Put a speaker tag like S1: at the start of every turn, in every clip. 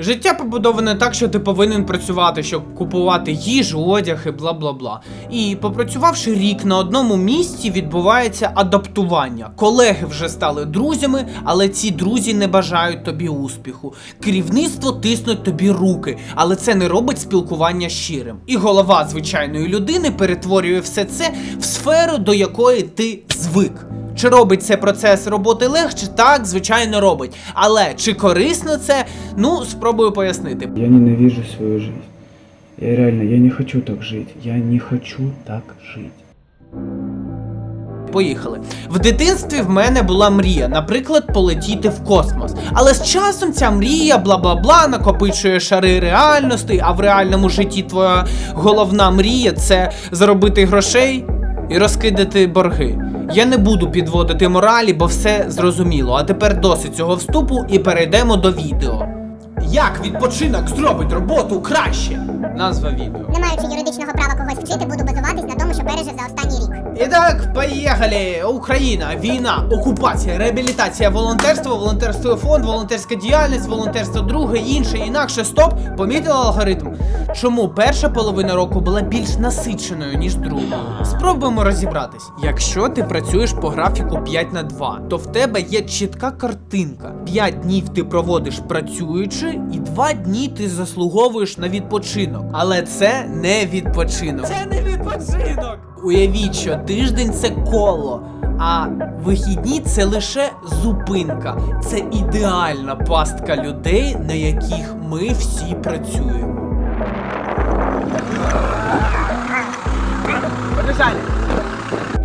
S1: Життя побудоване так, що ти повинен працювати, щоб купувати їжу, одяг і бла бла бла. І попрацювавши рік на одному місці, відбувається адаптування. Колеги вже стали друзями, але ці друзі не бажають тобі успіху. Керівництво тиснуть тобі руки, але це не робить спілкування щирим. І голова звичайної людини перетворює все це в сферу, до якої ти звик. Чи робить це процес роботи легше? Так, звичайно, робить. Але чи корисно це? Ну, спробую пояснити.
S2: Я ненавижу свою жизнь. Я реально, я не хочу так жить. Я не хочу так жить.
S1: Поїхали. В дитинстві в мене була мрія, наприклад, полетіти в космос. Але з часом ця мрія, бла бла бла, накопичує шари реальності, а в реальному житті твоя головна мрія це заробити грошей і розкидати борги. Я не буду підводити моралі, бо все зрозуміло. А тепер досить цього вступу і перейдемо до відео. Як відпочинок зробить роботу краще? Назва відео.
S3: Не маючи юридичного права когось вчити, буду базуватись на тому, що пережив за останній рік.
S1: І так, поїхали! Україна, війна, окупація, реабілітація, волонтерство, волонтерство фонд, волонтерська діяльність, волонтерство друге, інше, інакше. Стоп! Помітили алгоритм? Чому перша половина року була більш насиченою, ніж друга? Спробуємо розібратись. Якщо ти працюєш по графіку 5 на 2, то в тебе є чітка картинка. 5 днів ти проводиш працюючи, і два дні ти заслуговуєш на відпочинок. Але це не відпочинок. Це не відпочинок. Уявіть, що тиждень це коло, а вихідні це лише зупинка. Це ідеальна пастка людей, на яких ми всі працюємо.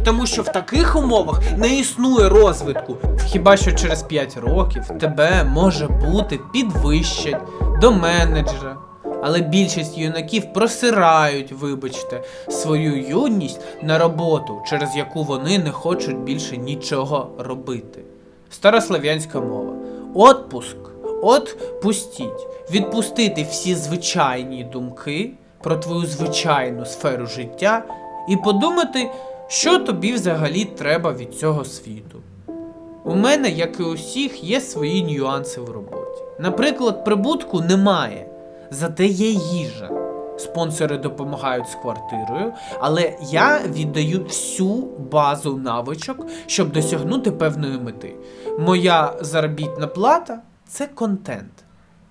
S1: Тому що в таких умовах не існує розвитку. Хіба що через 5 років тебе може бути підвищать до менеджера. Але більшість юнаків просирають, вибачте, свою юність на роботу, через яку вони не хочуть більше нічого робити. Старослов'янська мова. Отпуск. Отпустіть. Відпустити всі звичайні думки про твою звичайну сферу життя і подумати, що тобі взагалі треба від цього світу. У мене, як і у всіх, є свої нюанси в роботі. Наприклад, прибутку немає, зате є їжа. Спонсори допомагають з квартирою, але я віддаю всю базу навичок, щоб досягнути певної мети. Моя заробітна плата це контент.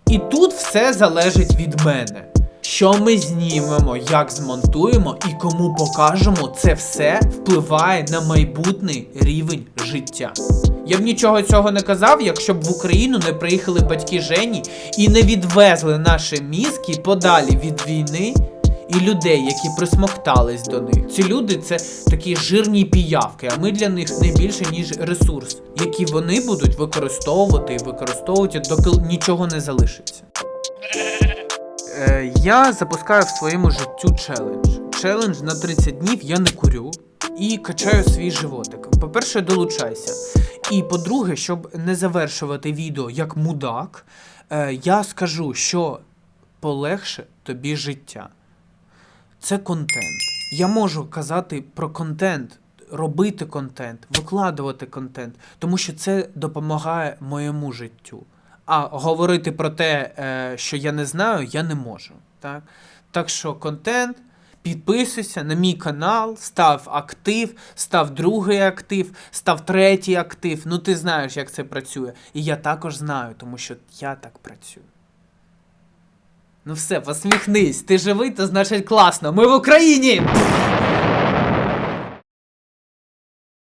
S1: І тут все залежить від мене. Що ми знімемо, як змонтуємо і кому покажемо, це все впливає на майбутній рівень життя. Я б нічого цього не казав, якщо б в Україну не приїхали батьки Жені і не відвезли наші мізки подалі від війни і людей, які присмоктались до них. Ці люди це такі жирні піявки, а ми для них не більше ніж ресурс, який вони будуть використовувати і використовувати, доки нічого не залишиться. Е, я запускаю в своєму життю челендж. Челендж на 30 днів я не курю і качаю свій животик. По-перше, долучайся. І по-друге, щоб не завершувати відео як мудак, е, я скажу, що полегше тобі життя. Це контент. Я можу казати про контент, робити контент, викладувати контент, тому що це допомагає моєму життю. А говорити про те, е, що я не знаю, я не можу. Так, так що контент. Підписуйся на мій канал, став актив, став другий актив, став третій актив. Ну ти знаєш, як це працює. І я також знаю, тому що я так працюю. Ну все, посміхнись, ти живий, то значить класно. Ми в Україні!